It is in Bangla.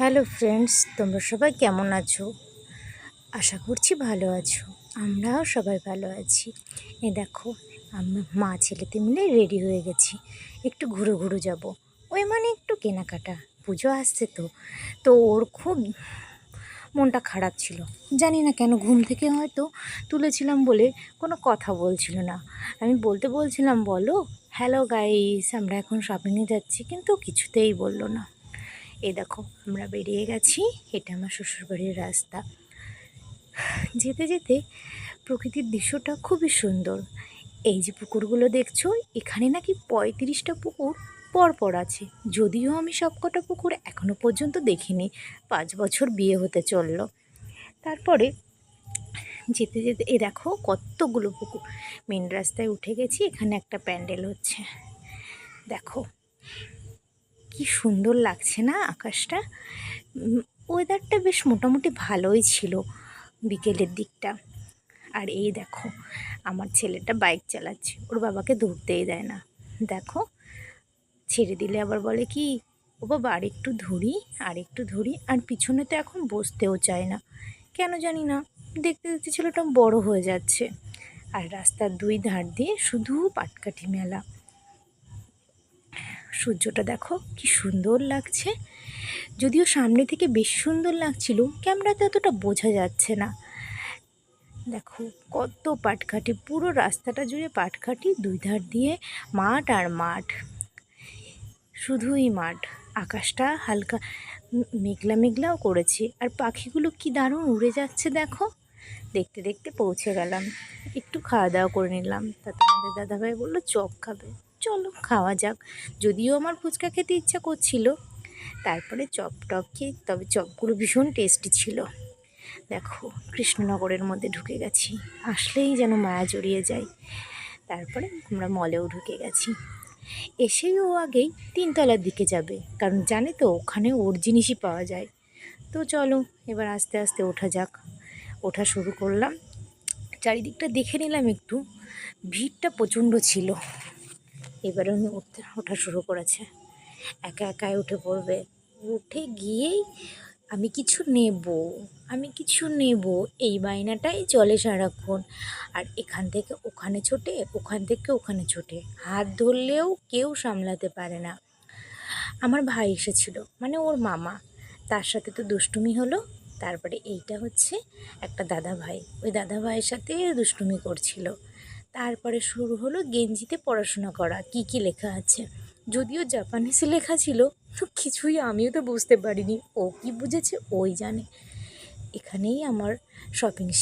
হ্যালো ফ্রেন্ডস, তোমরা সবাই কেমন আছো? আশা করছি ভালো আছো। আমরাও সবাই ভালো আছি। এ দেখো, আমরা মা ছেলেতে মিলে রেডি হয়ে গেছি। একটু ঘুরো ঘুরো যাব। ওই মানে একটু কেনাকাটা। পুজো আসছে তো। তো ওর খুব মনটা খারাপ ছিল। জানি না কেন ঘুম থেকে হয়তো তুলেছিলাম বলে কোনো কথা বলছিল না। আমি বলতে বলছিলাম, বলো, হ্যালো গাইস, আমরা এখন শপিংয়ে যাচ্ছি। কিন্তু কিছুতেই বলল না। এই দেখো, আমরা বেরিয়ে গেছি। এটা আমার শ্বশুরবাড়ির রাস্তা। যেতে যেতে প্রকৃতির দৃশ্যটা খুবই সুন্দর। এই যে পুকুরগুলো দেখছ, এখানে নাকি পঁয়ত্রিশটা পুকুর পরপর আছে। যদিও আমি সবকটা পুকুর এখনও পর্যন্ত দেখিনি। পাঁচ বছর বিয়ে হতে চলল। তারপরে যেতে যেতে, এ দেখো কতগুলো পুকুর। মেন রাস্তায় উঠে গেছি, এখানে একটা প্যান্ডেল হচ্ছে। দেখো সুন্দর লাগছে না আকাশটা? ওয়েদারটা বেশ মোটামুটি ভালোই ছিল বিকেলের দিকটা। আর এই দেখো, আমার ছেলেটা বাইক চালাচ্ছে, ওর বাবাকে ধরতেই দেয় না। দেখো, ছেড়ে দিলে আবার বলে কি, ও বাবা, আর একটু ধরি, আর একটু ধরি। আর পিছনে তো এখন বসতেও চায় না। কেন জানি না, দেখতে দেখতে ছেলেটা বড় হয়ে যাচ্ছে। আর রাস্তার দুই ধার দিয়ে শুধু পাটকাঠি মেলা। সূর্যটা দেখো, কি সুন্দর লাগছে। যদিও সামনে থেকে বেশ সুন্দর লাগছিল, ক্যামেরাতে অতটা বোঝা যাচ্ছে না। দেখো, কত পাটকাঠি পুরো রাস্তাটা জুড়ে পাটকাঠি দুই ধার দিয়ে মাঠ আর মাঠ। শুধুই মাঠ, আকাশটা হালকা মেঘলা মেঘলাও করেছে। আর পাখিগুলো কি দারুণ উড়ে যাচ্ছে দেখো। দেখতে দেখতে পৌঁছে গেলাম। একটু খাওয়া দাওয়া করে নিলাম। তা তোমাদের দাদাভাই বলল, চপ খাবে। চলো খাওয়া যাক। যদিও আমার ফুচকা খেতে ইচ্ছা করছিল। তারপরে চপ টপ খেয়ে, তবে চপগুলো ভীষণ টেস্টি ছিল। দেখো, কৃষ্ণনগরের মধ্যে ঢুকে গেছি। আসলেই যেন মায়া জড়িয়ে যায়। তারপরে আমরা মলেও ঢুকে গেছি। এসেই ও আগেই তিনতলার দিকে যাবে। কারণ জানে তো, ওখানে ওর জিনিসই পাওয়া যায়। তো চলো, এবার আস্তে আস্তে ওঠা যাক। ওঠা শুরু করলাম। চারিদিকটা দেখে নিলাম একটু। ভিড়টা প্রচণ্ড ছিল। এবারে উনি উঠতে, ওঠা শুরু করেছে। একা একাই উঠে পড়বে। উঠে গিয়েই আমি কিছু নেব, আমি কিছু নেব। এই বায়নাটাই চলে সারাক্ষণ। আর এখান থেকে ওখানে ছোটে, ওখান থেকে ওখানে ছোটে। হাত ধরলেও কেউ সামলাতে পারে না। আমার ভাই এসেছিল মানে ওর মামা। তার সাথে তো দুষ্টুমি হলো। তারপরে এইটা হচ্ছে একটা দাদা ভাই ওই দাদা ভাইয়ের সাথে দুষ্টুমি করছিল। তারপরে শুরু হলো গেঞ্জিতে পড়াশোনা করা, কি কি লেখা আছে। যদিও জাপানিসে লেখা ছিল, তো কিছুই আমিও তো বুঝতে পারিনি, ও কি বুঝেছে ওই জানে। এখানেই আমার শপিং